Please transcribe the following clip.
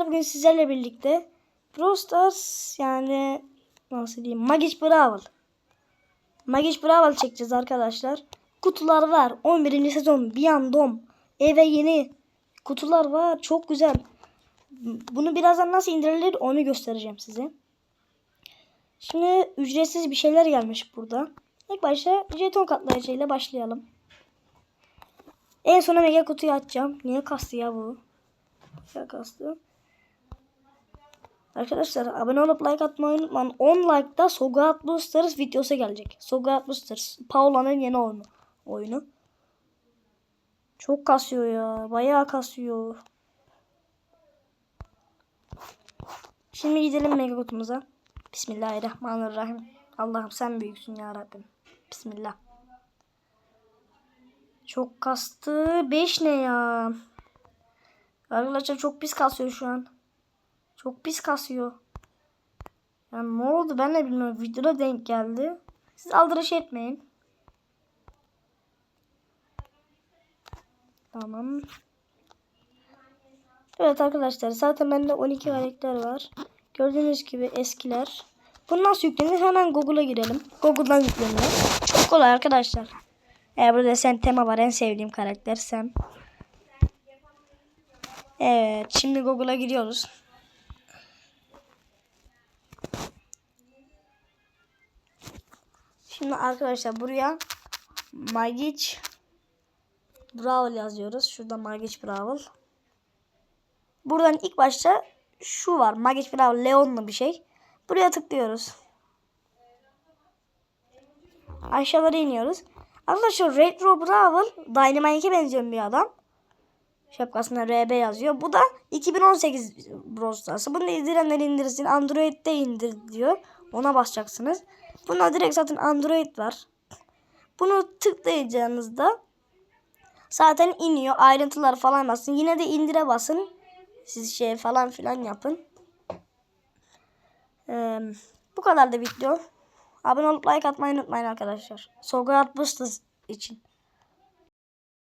Bugün sizlerle birlikte Brawl Stars yani nasıl diyeyim Magic Brawl. Magic Brawl çekeceğiz arkadaşlar. Kutular var. 11. sezon Biyandom. Eve yeni kutular var. Çok güzel. Bunu birazdan nasıl indirilir onu göstereceğim size. Şimdi ücretsiz bir şeyler gelmiş burada. İlk başta jeton katlayıcıyla başlayalım. En sona mega kutuyu açacağım. Niye kastı ya bu? Ya kastı. Arkadaşlar abone olup like atmayı unutmayın. 10 like'da Sogat Boosters videosu gelecek. Sogat Boosters. Paula'nın yeni oyunu. oyunu. Çok kasıyor ya. Bayağı kasıyor. Şimdi gidelim mega kutumuza. Bismillahirrahmanirrahim. Allah'ım sen büyüksün ya Rabbim. Bismillah. Çok kastı. 5 ne ya? Arkadaşlar çok pis kasıyor şu an. Çok pis kasıyor. Yani ne oldu ben de bilmiyorum. Videoda denk geldi. Siz aldırış etmeyin. Tamam. Evet arkadaşlar zaten bende 12 karakter var. Gördüğünüz gibi eskiler. Bu nasıl yüklenir? Hemen Google'a girelim. Google'dan yükleniyor. Çok kolay arkadaşlar. Eğer burada sen tema var en sevdiğim karakter sen. Evet şimdi Google'a giriyoruz. Şimdi arkadaşlar buraya Magic Brawl yazıyoruz. Şurada Magic Brawl. Buradan ilk başta şu var. Magic Brawl Leon'lu bir şey. Buraya tıklıyoruz. Aşağılara iniyoruz. Arkadaşlar Retro Brawl Dynamite'e benzeyen bir adam. Şapkasında RB yazıyor. Bu da 2018 Brawl Stars'ı. Bunu indirenler indirsin. Android'de indir diyor. Ona basacaksınız. Bunda direkt zaten Android var. Bunu tıklayacağınızda zaten iniyor. Ayrıntılar falan basın. Yine de indire basın. Siz şey falan filan yapın. Ee, bu kadar da video. Abone olup like atmayı unutmayın arkadaşlar. Sogat Boosters için.